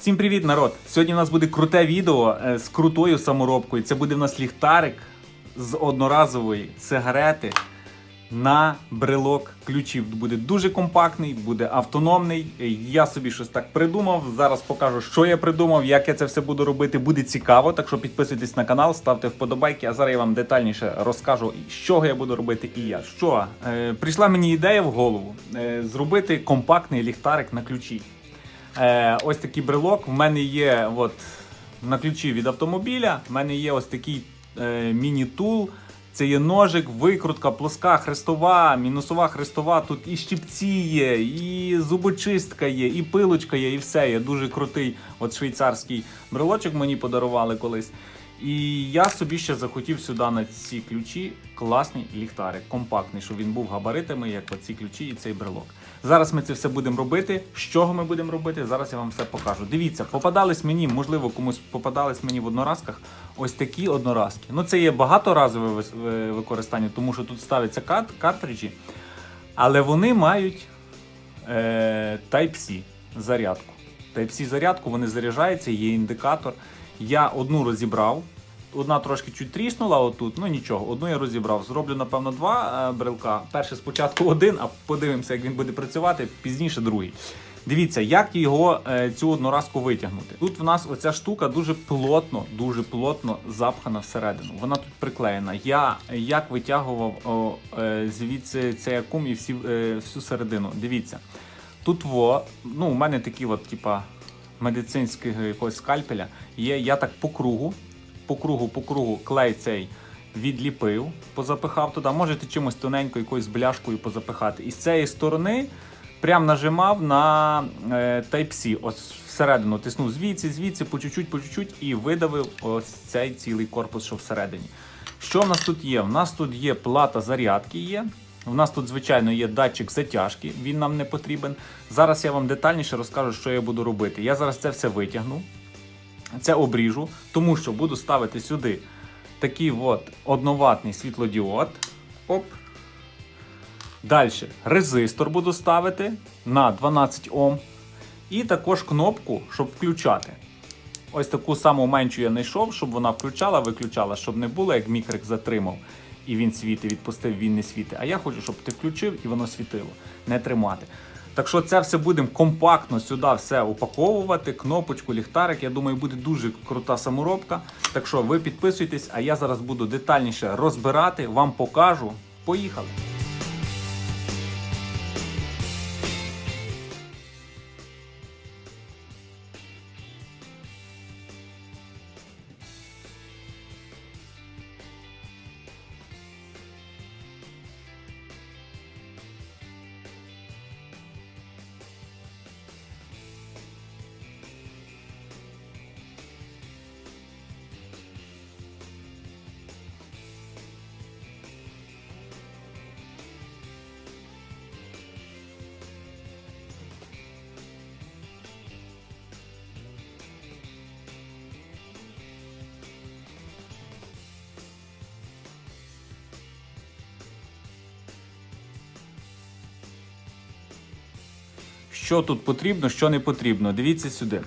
Всім привіт, народ! Сьогодні у нас буде круте відео е, з крутою саморобкою. Це буде в нас ліхтарик з одноразової сигарети на брелок ключів. Буде дуже компактний, буде автономний. Я собі щось так придумав. Зараз покажу, що я придумав, як я це все буду робити. Буде цікаво. Так що підписуйтесь на канал, ставте вподобайки. А зараз я вам детальніше розкажу, з чого я буду робити і я. Що е, прийшла мені ідея в голову е, зробити компактний ліхтарик на ключі. Е, ось такий брелок. В мене є от, на ключі від автомобіля. В мене є ось такий е, міні-тул. Це є ножик, викрутка, плоска, хрестова, мінусова хрестова. Тут і щіпці є, і зубочистка є, і пилочка є, і все є. Дуже крутий от швейцарський брелочок мені подарували колись. І я собі ще захотів сюди на ці ключі класний ліхтарик, компактний, щоб він був габаритами, як оці ключі і цей брелок. Зараз ми це все будемо робити. З чого ми будемо робити? Зараз я вам все покажу. Дивіться, попадались мені, можливо, комусь попадались мені в одноразках ось такі одноразки. Ну це є багаторазове використання, тому що тут ставляться кат- картриджі, але вони мають е, Type-C зарядку. Type-C зарядку, вони заряджаються, є індикатор. Я одну розібрав. Одна трошки чуть тріснула отут, ну нічого, одну я розібрав. Зроблю, напевно, два е, брелка. Перший спочатку один, а подивимося, як він буде працювати, пізніше другий. Дивіться, як його е, цю одноразку витягнути. Тут в нас оця штука дуже плотно, дуже плотно запхана всередину. Вона тут приклеєна. Я як витягував о, е, звідси цей акум і всі, всю середину. Дивіться, тут во, ну, у мене такі от, типа, медицинського якогось скальпеля є. Я так по кругу, по кругу, по кругу клей цей відліпив, позапихав туди. Можете чимось тоненько, якоюсь бляшкою позапихати. І з цієї сторони прям нажимав на е, Type-C. Ось всередину тиснув звідси, звідси, по чуть-чуть, по чуть-чуть і видавив ось цей цілий корпус, що всередині. Що в нас тут є? В нас тут є плата зарядки. є. В нас тут, звичайно, є датчик затяжки, він нам не потрібен. Зараз я вам детальніше розкажу, що я буду робити. Я зараз це все витягну, це обріжу, тому що буду ставити сюди такий от одноватний світлодіод. Оп. Далі резистор буду ставити на 12 Ом. І також кнопку, щоб включати. Ось таку саму меншу я знайшов, щоб вона включала, виключала, щоб не було, як мікрик затримав. І він світить, відпустив, він не світить. А я хочу, щоб ти включив і воно світило, не тримати. Так що це все будемо компактно сюди все упаковувати, кнопочку, ліхтарик. Я думаю, буде дуже крута саморобка. Так що ви підписуйтесь, а я зараз буду детальніше розбирати, вам покажу. Поїхали! Що тут потрібно, що не потрібно. Дивіться сюди.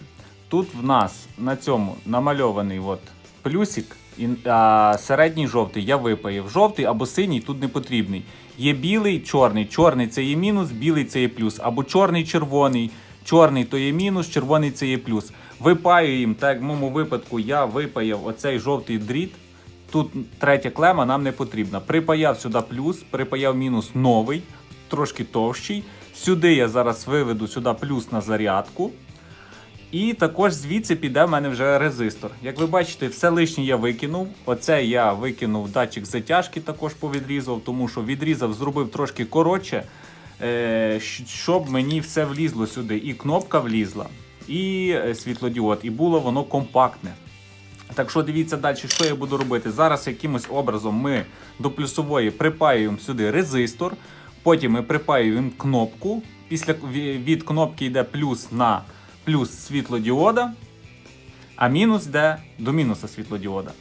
Тут в нас на цьому намальований от плюсик, і, а середній жовтий я випаяв. Жовтий або синій тут не потрібний. Є білий, чорний. Чорний це є мінус, білий це є плюс. Або чорний, червоний. Чорний то є мінус, червоний це є плюс. Випаюємо, так як в моєму випадку я випаяв оцей жовтий дріт. Тут третя клема нам не потрібна. Припаяв сюди плюс, припаяв мінус новий, трошки товщий. Сюди я зараз виведу сюди плюс на зарядку. І також звідси піде в мене вже резистор. Як ви бачите, все лишнє я викинув. Оце я викинув датчик затяжки, також повідрізав, тому що відрізав, зробив трошки коротше, е, щоб мені все влізло сюди. І кнопка влізла, і е, світлодіод, і було воно компактне. Так що дивіться далі, що я буду робити. Зараз якимось образом ми до плюсової припаюємо сюди резистор, потім ми припаюємо кнопку. Після від кнопки йде плюс на плюс світлодіода, а мінус йде до мінуса світлодіода.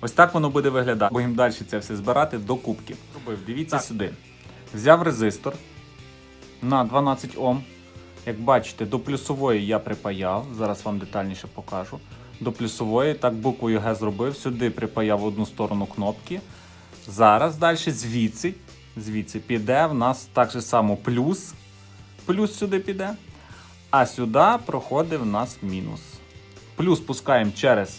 Ось так воно буде виглядати. Будемо далі це все збирати до кубки. Робив, дивіться сюди. Взяв резистор на 12 Ом. Як бачите, до плюсової я припаяв. Зараз вам детальніше покажу. До плюсової, так буквою Г зробив. Сюди припаяв одну сторону кнопки. Зараз далі звідси, звідси піде в нас так же само плюс. Плюс сюди піде. А сюди проходить в нас мінус. Плюс пускаємо через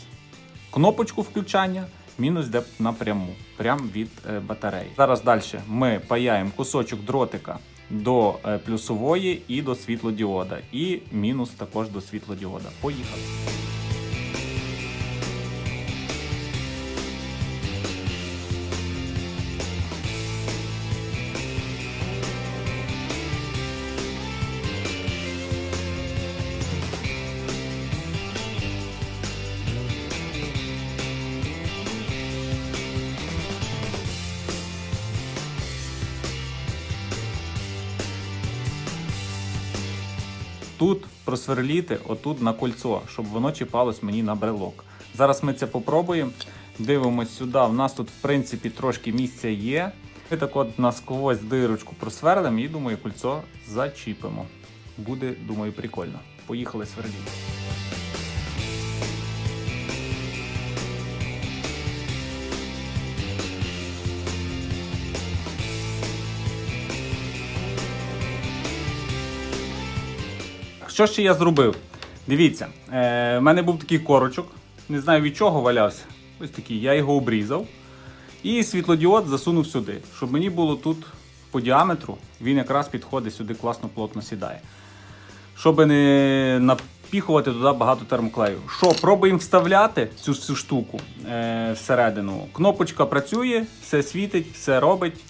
кнопочку включання, мінус йде напряму, прямо від е, батареї. Зараз далі ми паяємо кусочок дротика до е, плюсової і до світлодіода. І мінус також до світлодіода. Поїхали. Тут просверліти отут на кольцо, щоб воно чіпалось мені на брелок. Зараз ми це попробуємо. Дивимось сюди. У нас тут, в принципі, трошки місця є. Ми так от насквозь дирочку просверлимо і думаю, кольцо зачіпимо. Буде, думаю, прикольно. Поїхали сверліти. Що ще я зробив? Дивіться, е, в мене був такий корочок, не знаю від чого валявся. Ось такий, я його обрізав. І світлодіод засунув сюди, щоб мені було тут по діаметру, він якраз підходить сюди, класно плотно сідає. Щоб не напіхувати туди багато термоклею. Що, пробуємо вставляти цю всю штуку е, всередину. Кнопочка працює, все світить, все робить.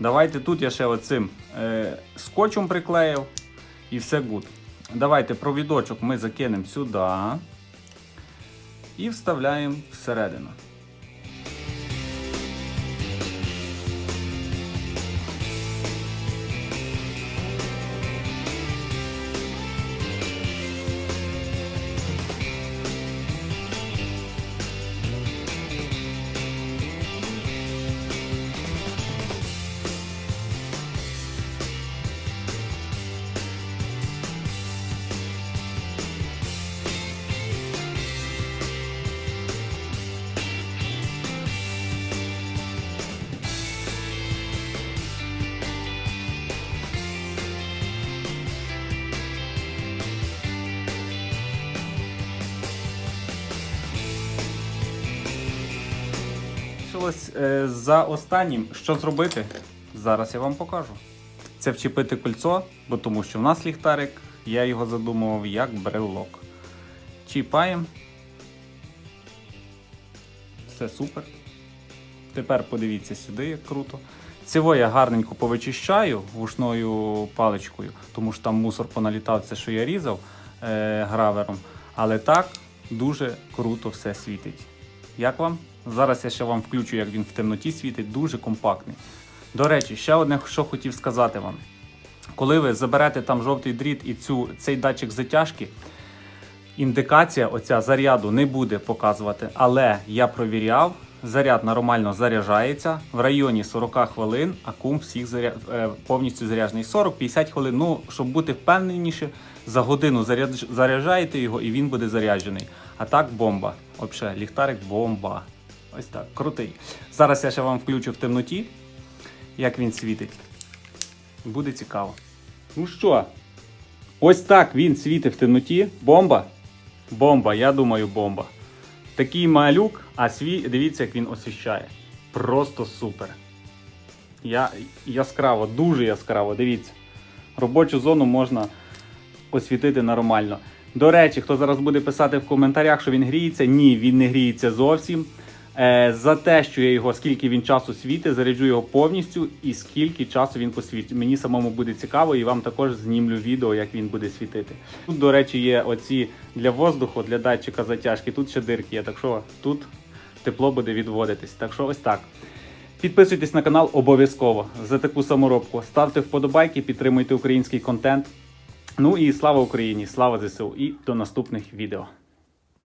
Давайте тут я ще оцим е, скотчем приклеїв і все гуд. Давайте провідочок ми закинемо сюди і вставляємо всередину. Залишилось е, за останнім, що зробити, зараз я вам покажу. Це вчепити кольцо, бо тому що в нас ліхтарик, я його задумував як брелок. Чіпаємо. Все супер. Тепер подивіться сюди, як круто. Цього я гарненько повичищаю вушною паличкою, тому що там мусор поналітав, це що я різав е, гравером. Але так дуже круто все світить. Як вам? Зараз я ще вам включу, як він в темноті світить, дуже компактний. До речі, ще одне, що хотів сказати вам. Коли ви заберете там жовтий дріт і цю, цей датчик затяжки, індикація оця заряду не буде показувати, але я провіряв, заряд нормально заряджається в районі 40 хвилин, акум всіх заря... е, повністю заряджений. 40-50 хвилин. Ну, щоб бути впевненіше, за годину заряджаєте його і він буде заряджений. А так бомба. Взагалі, ліхтарик бомба. Ось так, крутий. Зараз я ще вам включу в темноті, як він світить. Буде цікаво. Ну що, ось так він світить в темноті. Бомба? Бомба, я думаю, бомба. Такий малюк, а свій, дивіться, як він освіщає. Просто супер. Я, яскраво, дуже яскраво, дивіться. Робочу зону можна освітити нормально. До речі, хто зараз буде писати в коментарях, що він гріється, ні, він не гріється зовсім. Е, за те, що я його, скільки він часу світить, заряджу його повністю і скільки часу він посвітить. Мені самому буде цікаво, і вам також знімлю відео, як він буде світити. Тут, до речі, є оці для воздуху, для датчика затяжки. Тут ще дирки є, так що тут тепло буде відводитись. Так що ось так. Підписуйтесь на канал обов'язково за таку саморобку. Ставте вподобайки, підтримуйте український контент. Ну і слава Україні! Слава ЗСУ! І до наступних відео.